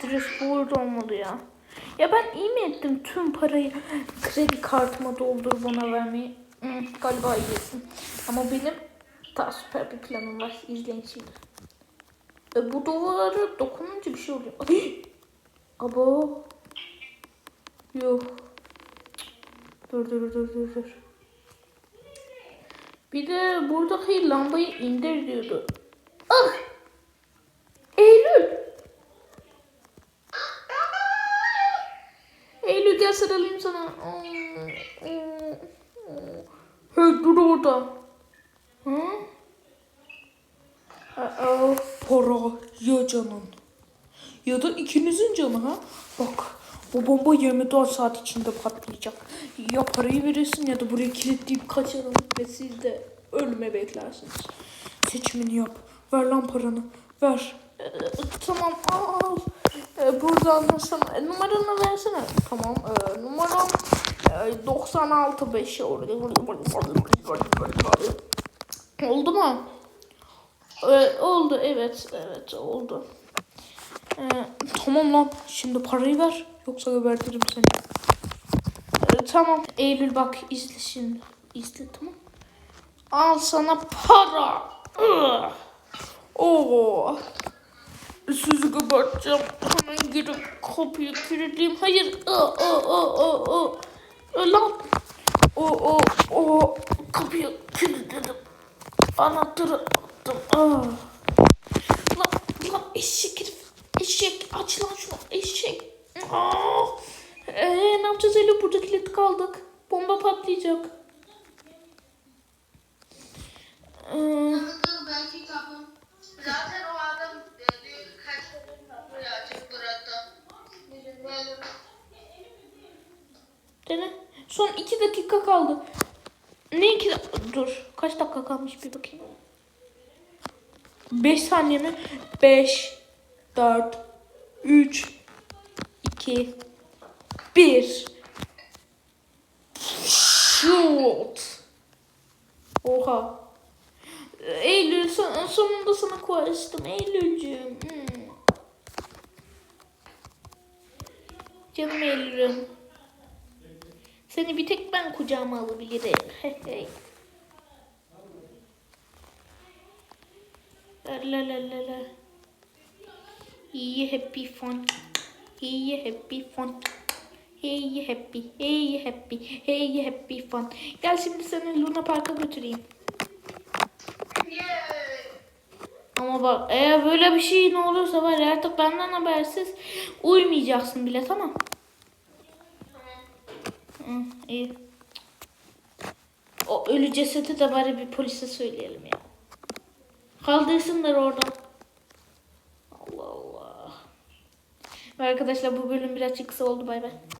Adres burada olmalı ya. Ya ben iyi mi ettim tüm parayı kredi kartıma doldur bana vermeyi? Hı, galiba iyi. Ama benim daha süper bir planım var. İzleyin şimdi. E, bu duvarı dokununca bir şey oluyor. Ay! Abo. Yok. Dur dur dur dur dur. Bir de buradaki lambayı indir diyordu. Ah! Eylül! Eylül gel sarılayım sana. Hey dur orada. Hı? Aa, para ya canın. Ya da ikinizin canı ha. Bak bu bomba 24 saat içinde patlayacak. Ya parayı verirsin ya da buraya kilitleyip kaçarım ve siz de ölüme beklersiniz. Seçimini yap. Ver lan paranı. Ver. Ee, tamam al. Ee, buradan sana e, numaranı versene. Tamam. E, numaram e, 96 5 Oldu mu? Ee, oldu evet evet oldu. Ee, tamam lan şimdi parayı ver yoksa gebertirim seni. Ee, tamam Eylül bak izle şimdi. İzle tamam. Al sana para. Oo. Geberteceğim. Hemen girip kapıyı kilitleyeyim. Hayır. Aa, aa, aa, aa, aa. Lan. O o o kapıyı kilitledim. Anahtarı attım. Aa. Lan lan eşek herif. Eşek aç lan şunu eşek. Aa. Ee, ne yapacağız Eylül burada kilit kaldık. Bomba patlayacak. Ee. Zaten o adam e, diyor kaç kapıyı açık bıraktı. Bizim böyle dene. Son iki dakika kaldı. Ne iki Dur. Kaç dakika kalmış bir bakayım. 5 saniye mi? 5 4 3 2 1 Shoot. Oha. Eylül son- sonunda sana koştum Eylül'cüğüm. Hmm. Canım Eylül'üm. Seni bir tek ben kucağıma alabilirim. La la la la. İyi happy fun. İyi happy fun. Hey happy, hey happy, hey happy fun. Gel şimdi seni Luna Park'a götüreyim. Ama bak eğer böyle bir şey ne olursa var artık benden habersiz uyumayacaksın bile tamam. Hı, iyi. O ölü cesedi de bari bir polise söyleyelim ya. Kaldırsınlar oradan. Allah Allah. Arkadaşlar bu bölüm birazcık kısa oldu bay bay.